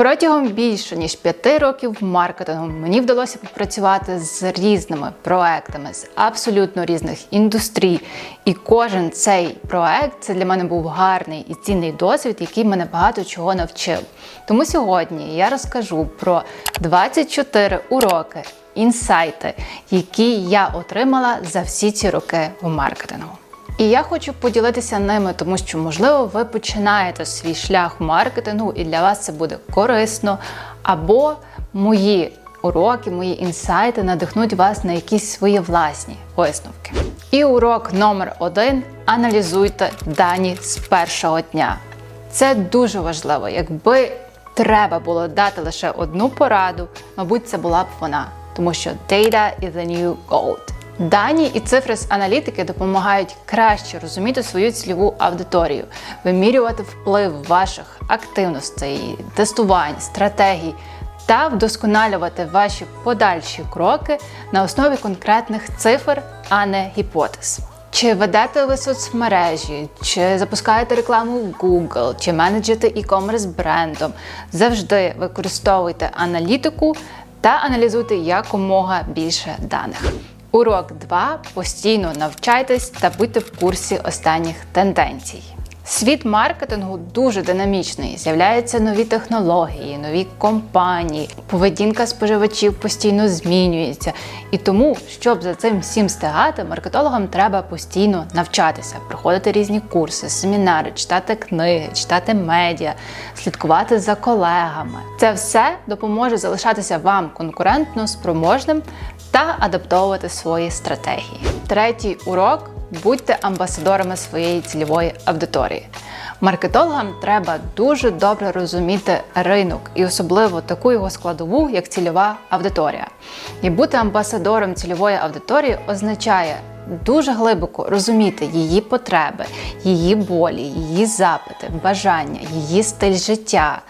Протягом більше ніж п'яти років маркетингу мені вдалося попрацювати з різними проектами з абсолютно різних індустрій. І кожен цей проект це для мене був гарний і цінний досвід, який мене багато чого навчив. Тому сьогодні я розкажу про 24 уроки, інсайти, які я отримала за всі ці роки в маркетингу. І я хочу поділитися ними, тому що, можливо, ви починаєте свій шлях маркетингу, і для вас це буде корисно, або мої уроки, мої інсайти надихнуть вас на якісь свої власні висновки. І урок номер один: аналізуйте дані з першого дня. Це дуже важливо. Якби треба було дати лише одну пораду, мабуть, це була б вона, тому що data is the new gold. Дані і цифри з аналітики допомагають краще розуміти свою цільову аудиторію, вимірювати вплив ваших активностей, тестувань, стратегій та вдосконалювати ваші подальші кроки на основі конкретних цифр, а не гіпотез. Чи ведете ви соцмережі, чи запускаєте рекламу в Google, чи менеджете e-commerce брендом, завжди використовуйте аналітику та аналізуйте якомога більше даних. Урок 2. Постійно навчайтесь та будьте в курсі останніх тенденцій. Світ маркетингу дуже динамічний. З'являються нові технології, нові компанії, поведінка споживачів постійно змінюється. І тому, щоб за цим всім стигати, маркетологам треба постійно навчатися, проходити різні курси, семінари, читати книги, читати медіа, слідкувати за колегами. Це все допоможе залишатися вам конкурентно спроможним та адаптовувати свої стратегії. Третій урок. Будьте амбасадорами своєї цільової аудиторії. Маркетологам треба дуже добре розуміти ринок і особливо таку його складову, як цільова аудиторія. І бути амбасадором цільової аудиторії означає дуже глибоко розуміти її потреби, її болі, її запити, бажання, її стиль життя,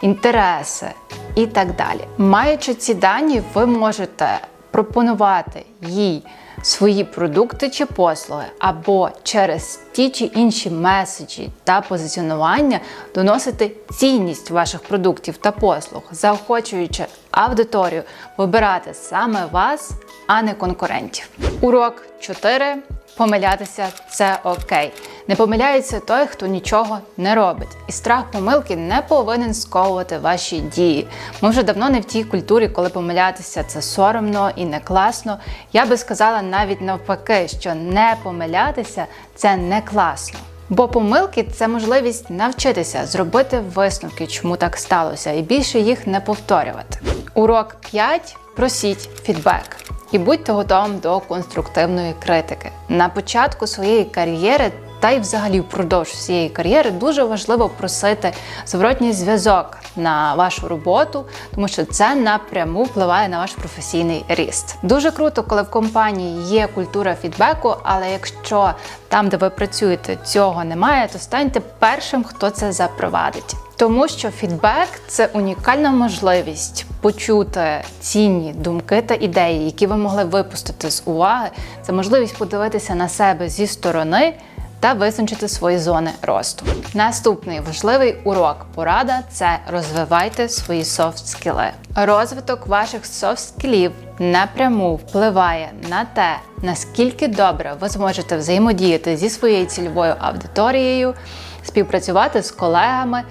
інтереси і так далі. Маючи ці дані, ви можете пропонувати їй свої продукти чи послуги, або через ті чи інші меседжі та позиціонування доносити цінність ваших продуктів та послуг, заохочуючи аудиторію вибирати саме вас, а не конкурентів. Урок 4. Помилятися це окей. Не помиляється той, хто нічого не робить. І страх помилки не повинен сковувати ваші дії. Ми вже давно не в тій культурі, коли помилятися це соромно і не класно. Я би сказала навіть навпаки, що не помилятися це не класно. Бо помилки це можливість навчитися зробити висновки, чому так сталося, і більше їх не повторювати. Урок 5. Просіть фідбек. І будьте готовим до конструктивної критики. На початку своєї кар'єри та й взагалі впродовж всієї кар'єри дуже важливо просити зворотній зв'язок на вашу роботу, тому що це напряму впливає на ваш професійний ріст. Дуже круто, коли в компанії є культура фідбеку, але якщо там, де ви працюєте, цього немає, то станьте першим, хто це запровадить. Тому що фідбек це унікальна можливість почути цінні думки та ідеї, які ви могли випустити з уваги. Це можливість подивитися на себе зі сторони та визначити свої зони росту. Наступний важливий урок порада це розвивайте свої софт скіли. Розвиток ваших софт скілів напряму впливає на те, наскільки добре ви зможете взаємодіяти зі своєю цільовою аудиторією, співпрацювати з колегами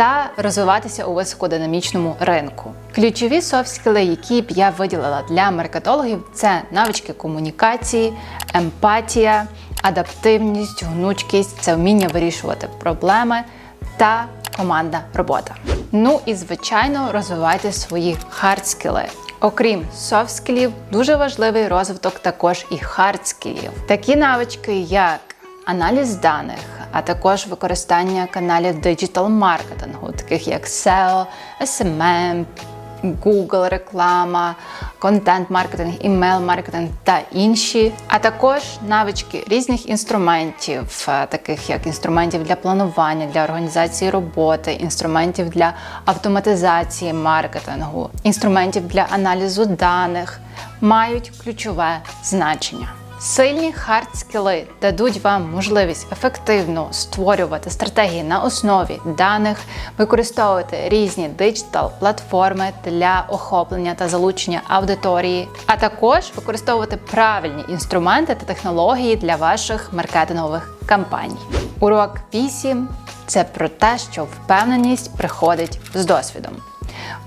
та розвиватися у високодинамічному ринку. Ключові софт-скіли, які б я виділила для маркетологів, це навички комунікації, емпатія, адаптивність, гнучкість, це вміння вирішувати проблеми та командна робота. Ну і звичайно, розвивайте свої хардскіли. Окрім софт-скілів, дуже важливий розвиток також і хардскілів. Такі навички, як аналіз даних, а також використання каналів диджитал-маркетингу, таких як SEO, SMM, Google реклама, контент-маркетинг, імейл-маркетинг та інші, а також навички різних інструментів, е, таких як інструментів для планування, для організації роботи, інструментів для автоматизації маркетингу, інструментів для аналізу даних, мають ключове значення. Сильні хард-скіли дадуть вам можливість ефективно створювати стратегії на основі даних, використовувати різні диджитал платформи для охоплення та залучення аудиторії, а також використовувати правильні інструменти та технології для ваших маркетингових кампаній. Урок 8 – це про те, що впевненість приходить з досвідом.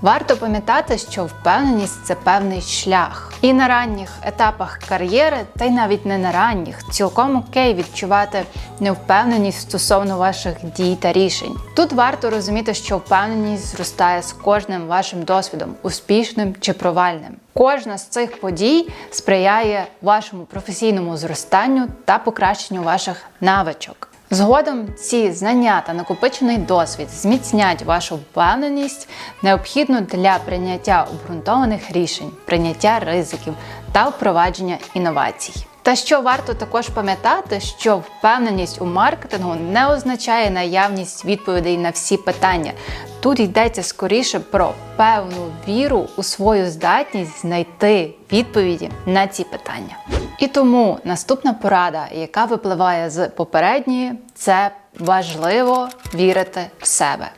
Варто пам'ятати, що впевненість це певний шлях. І на ранніх етапах кар'єри, та й навіть не на ранніх, цілком окей відчувати невпевненість стосовно ваших дій та рішень. Тут варто розуміти, що впевненість зростає з кожним вашим досвідом, успішним чи провальним. Кожна з цих подій сприяє вашому професійному зростанню та покращенню ваших навичок. Згодом ці знання та накопичений досвід зміцнять вашу впевненість, необхідну для прийняття обґрунтованих рішень, прийняття ризиків та впровадження інновацій. Та що варто також пам'ятати, що впевненість у маркетингу не означає наявність відповідей на всі питання. Тут йдеться скоріше про певну віру у свою здатність знайти відповіді на ці питання. І тому наступна порада, яка випливає з попередньої, це важливо вірити в себе.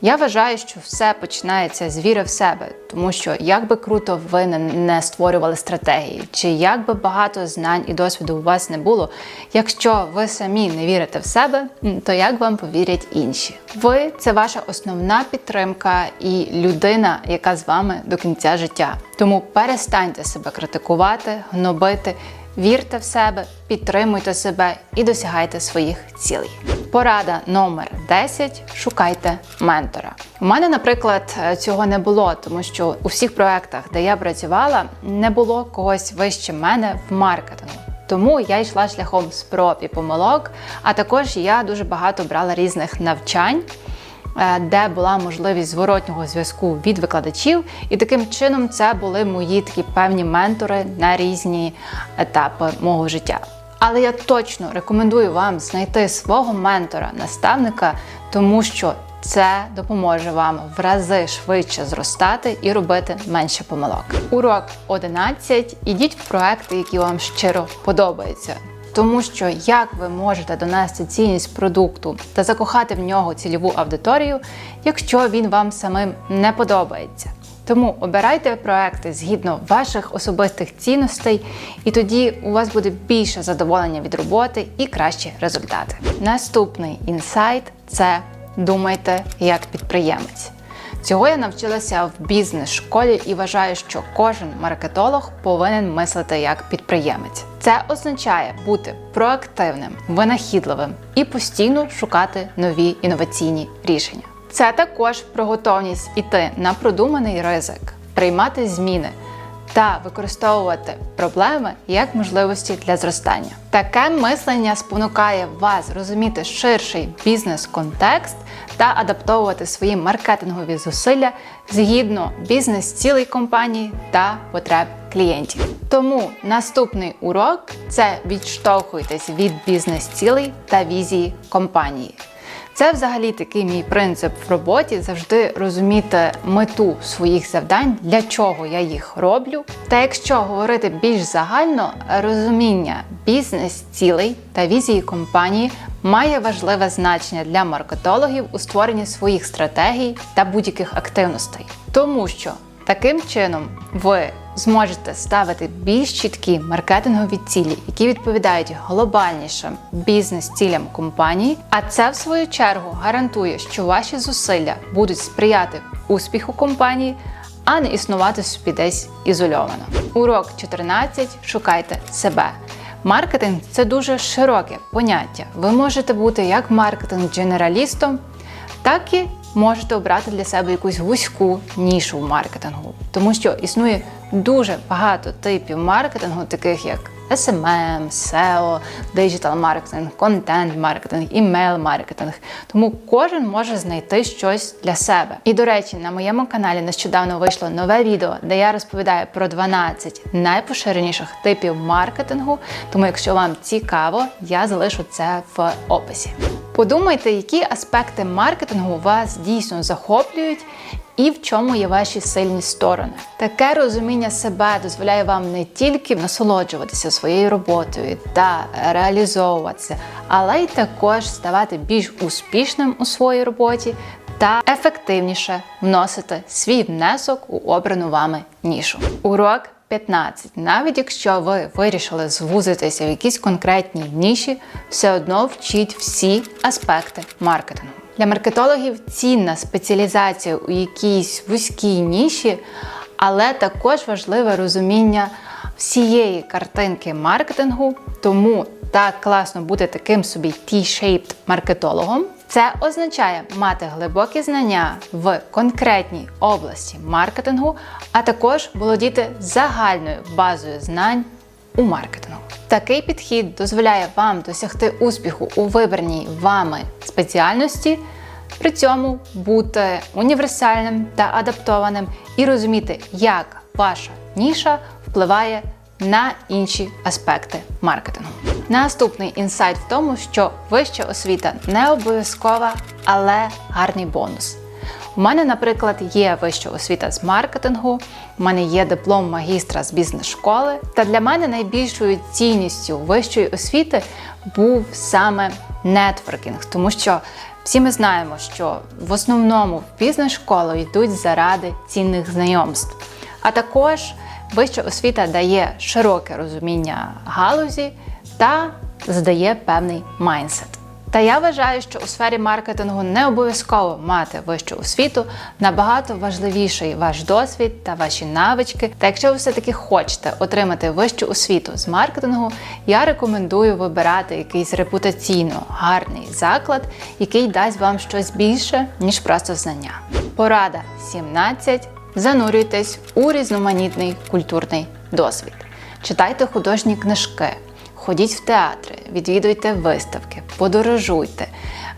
Я вважаю, що все починається з віри в себе, тому що як би круто ви не створювали стратегії, чи як би багато знань і досвіду у вас не було, якщо ви самі не вірите в себе, то як вам повірять інші? Ви це ваша основна підтримка і людина, яка з вами до кінця життя. Тому перестаньте себе критикувати, гнобити. Вірте в себе, підтримуйте себе і досягайте своїх цілей. Порада номер 10. Шукайте ментора. У мене, наприклад, цього не було, тому що у всіх проектах, де я працювала, не було когось вище мене в маркетингу. Тому я йшла шляхом спроб і помилок, а також я дуже багато брала різних навчань. Е, де була можливість зворотнього зв'язку від викладачів, і таким чином це були мої такі певні ментори на різні етапи мого життя. Але я точно рекомендую вам знайти свого ментора, наставника, тому що це допоможе вам в рази швидше зростати і робити менше помилок. Урок 11. Ідіть в проекти, які вам щиро подобаються. Тому що як ви можете донести цінність продукту та закохати в нього цільову аудиторію, якщо він вам самим не подобається. Тому обирайте проекти згідно ваших особистих цінностей, і тоді у вас буде більше задоволення від роботи і кращі результати. Наступний інсайт це думайте як підприємець. Цього я навчилася в бізнес-школі і вважаю, що кожен маркетолог повинен мислити як підприємець. Це означає бути проактивним, винахідливим і постійно шукати нові інноваційні рішення. Це також про готовність іти на продуманий ризик, приймати зміни та використовувати проблеми як можливості для зростання. Таке мислення спонукає вас розуміти ширший бізнес-контекст та адаптовувати свої маркетингові зусилля згідно бізнес-цілей компанії та потреб клієнтів. Тому наступний урок це відштовхуйтесь від бізнес-цілей та візії компанії. Це взагалі такий мій принцип в роботі завжди розуміти мету своїх завдань, для чого я їх роблю. Та якщо говорити більш загально, розуміння бізнес-цілей та візії компанії має важливе значення для маркетологів у створенні своїх стратегій та будь-яких активностей, тому що таким чином ви зможете ставити більш чіткі маркетингові цілі, які відповідають глобальнішим бізнес-цілям компанії. А це, в свою чергу, гарантує, що ваші зусилля будуть сприяти успіху компанії, а не існувати собі десь ізольовано. Урок 14. Шукайте себе. Маркетинг це дуже широке поняття. Ви можете бути як маркетинг-дженералістом, так і можете обрати для себе якусь вузьку нішу в маркетингу, тому що існує дуже багато типів маркетингу, таких як SMM, SEO, диджитал маркетинг, контент маркетинг, імейл маркетинг. Тому кожен може знайти щось для себе. І до речі, на моєму каналі нещодавно вийшло нове відео, де я розповідаю про 12 найпоширеніших типів маркетингу. Тому, якщо вам цікаво, я залишу це в описі. Подумайте, які аспекти маркетингу вас дійсно захоплюють і в чому є ваші сильні сторони. Таке розуміння себе дозволяє вам не тільки насолоджуватися своєю роботою та реалізовуватися, але й також ставати більш успішним у своїй роботі та ефективніше вносити свій внесок у обрану вами нішу. Урок 15. Навіть якщо ви вирішили звузитися в якійсь конкретній ніші, все одно вчіть всі аспекти маркетингу. Для маркетологів цінна спеціалізація у якійсь вузькій ніші, але також важливе розуміння всієї картинки маркетингу, тому так класно бути таким собі T-shaped маркетологом. Це означає мати глибокі знання в конкретній області маркетингу, а також володіти загальною базою знань у маркетингу. Такий підхід дозволяє вам досягти успіху у вибраній вами спеціальності, при цьому бути універсальним та адаптованим і розуміти, як ваша ніша впливає на інші аспекти маркетингу. Наступний інсайт в тому, що вища освіта не обов'язкова, але гарний бонус. У мене, наприклад, є вища освіта з маркетингу, у мене є диплом магістра з бізнес-школи. Та для мене найбільшою цінністю вищої освіти був саме нетворкінг, тому що всі ми знаємо, що в основному в бізнес-школу йдуть заради цінних знайомств. А також вища освіта дає широке розуміння галузі та задає певний майндсет. Та я вважаю, що у сфері маркетингу не обов'язково мати вищу освіту, набагато важливіший ваш досвід та ваші навички. Та якщо ви все-таки хочете отримати вищу освіту з маркетингу, я рекомендую вибирати якийсь репутаційно гарний заклад, який дасть вам щось більше, ніж просто знання. Порада 17. Занурюйтесь у різноманітний культурний досвід. Читайте художні книжки. Ходіть в театри, відвідуйте виставки, подорожуйте,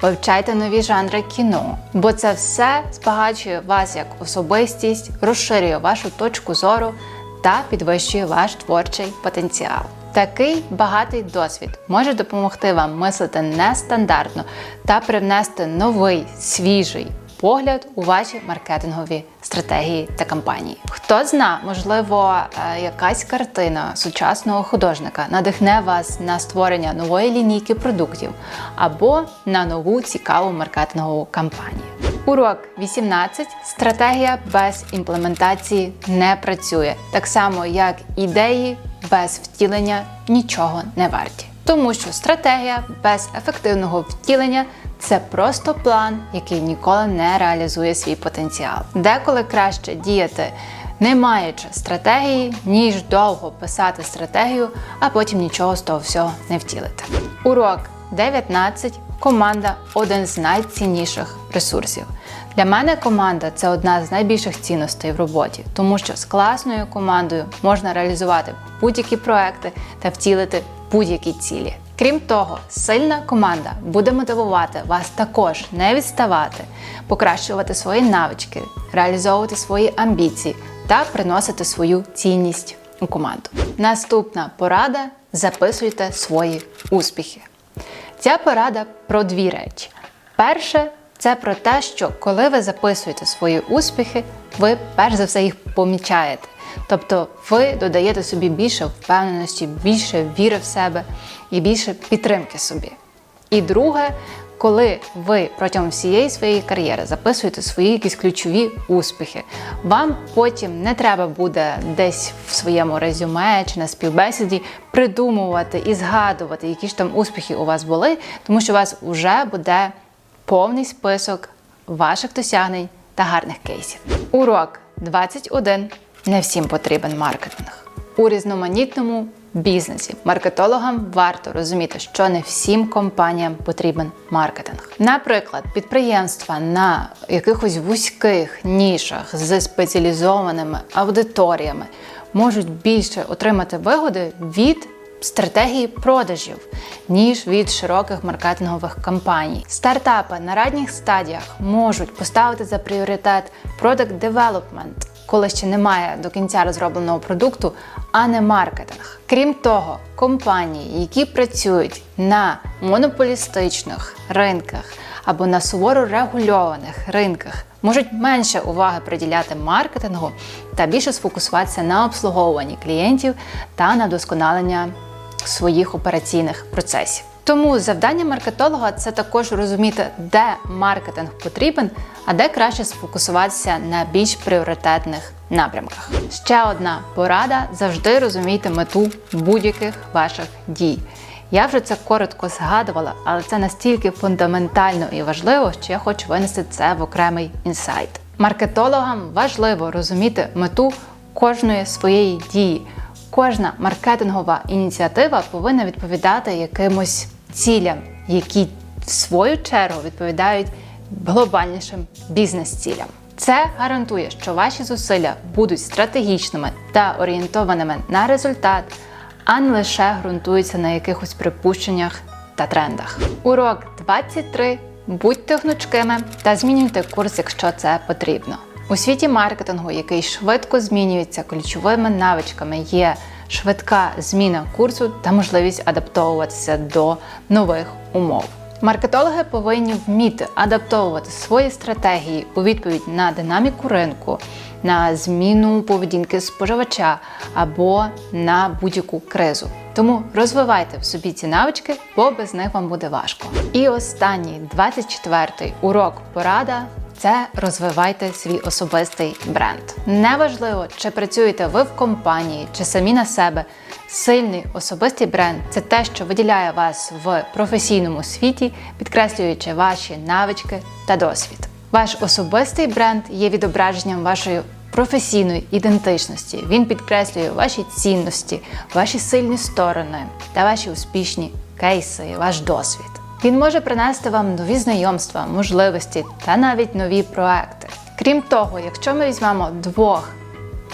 вивчайте нові жанри кіно, бо це все збагачує вас як особистість, розширює вашу точку зору та підвищує ваш творчий потенціал. Такий багатий досвід може допомогти вам мислити нестандартно та привнести новий свіжий погляд у ваші маркетингові стратегії та кампанії. Хто зна, можливо, е, якась картина сучасного художника надихне вас на створення нової лінійки продуктів або на нову цікаву маркетингову кампанію. Урок 18. Стратегія без імплементації не працює, так само як ідеї без втілення нічого не варті. Тому що стратегія без ефективного втілення це просто план, який ніколи не реалізує свій потенціал. Деколи краще діяти, не маючи стратегії, ніж довго писати стратегію, а потім нічого з того всього не втілити. Урок 19. Команда один з найцінніших ресурсів. Для мене команда це одна з найбільших цінностей в роботі, тому що з класною командою можна реалізувати будь-які проекти та втілити будь-які цілі. Крім того, сильна команда буде мотивувати вас також не відставати, покращувати свої навички, реалізовувати свої амбіції та приносити свою цінність у команду. Наступна порада записуйте свої успіхи. Ця порада про дві речі. Перше це про те, що коли ви записуєте свої успіхи, ви перш за все їх помічаєте. Тобто ви додаєте собі більше впевненості, більше віри в себе і більше підтримки собі. І друге, коли ви протягом всієї своєї кар'єри записуєте свої якісь ключові успіхи, вам потім не треба буде десь в своєму резюме чи на співбесіді придумувати і згадувати, які ж там успіхи у вас були, тому що у вас вже буде повний список ваших досягнень та гарних кейсів. Урок 21. Не всім потрібен маркетинг. У різноманітному бізнесі маркетологам варто розуміти, що не всім компаніям потрібен маркетинг. Наприклад, підприємства на якихось вузьких нішах з спеціалізованими аудиторіями можуть більше отримати вигоди від стратегії продажів, ніж від широких маркетингових кампаній. Стартапи на ранніх стадіях можуть поставити за пріоритет product development, коли ще немає до кінця розробленого продукту, а не маркетинг. Крім того, компанії, які працюють на монополістичних ринках або на суворо регульованих ринках, можуть менше уваги приділяти маркетингу та більше сфокусуватися на обслуговуванні клієнтів та на досконалення своїх операційних процесів. Тому завдання маркетолога це також розуміти, де маркетинг потрібен, а де краще сфокусуватися на більш пріоритетних напрямках. Ще одна порада: завжди розумійте мету будь-яких ваших дій. Я вже це коротко згадувала, але це настільки фундаментально і важливо, що я хочу винести це в окремий інсайт. Маркетологам важливо розуміти мету кожної своєї дії. Кожна маркетингова ініціатива повинна відповідати якимось цілям, які в свою чергу відповідають глобальнішим бізнес-цілям. Це гарантує, що ваші зусилля будуть стратегічними та орієнтованими на результат, а не лише ґрунтуються на якихось припущеннях та трендах. Урок 23. Будьте гнучкими та змінюйте курс, якщо це потрібно. У світі маркетингу, який швидко змінюється ключовими навичками, є швидка зміна курсу та можливість адаптовуватися до нових умов. Маркетологи повинні вміти адаптовувати свої стратегії у відповідь на динаміку ринку, на зміну поведінки споживача або на будь-яку кризу. Тому розвивайте в собі ці навички, бо без них вам буде важко. І останній 24-й урок порада це розвивайте свій особистий бренд. Неважливо, чи працюєте ви в компанії, чи самі на себе. Сильний особистий бренд це те, що виділяє вас в професійному світі, підкреслюючи ваші навички та досвід. Ваш особистий бренд є відображенням вашої професійної ідентичності. Він підкреслює ваші цінності, ваші сильні сторони та ваші успішні кейси, ваш досвід. Він може принести вам нові знайомства, можливості та навіть нові проекти. Крім того, якщо ми візьмемо двох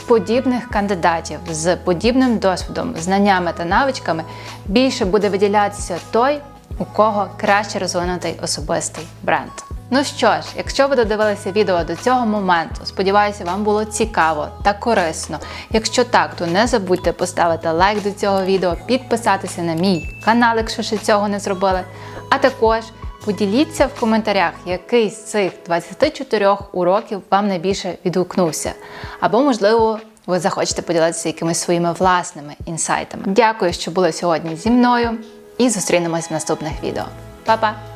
подібних кандидатів з подібним досвідом, знаннями та навичками, більше буде виділятися той, у кого краще розвинутий особистий бренд. Ну що ж, якщо ви додивилися відео до цього моменту, сподіваюся, вам було цікаво та корисно. Якщо так, то не забудьте поставити лайк до цього відео, підписатися на мій канал, якщо ще цього не зробили. А також поділіться в коментарях, який з цих 24 уроків вам найбільше відгукнувся. Або, можливо, ви захочете поділитися якимись своїми власними інсайтами. Дякую, що були сьогодні зі мною, і зустрінемось в наступних відео. Па-па!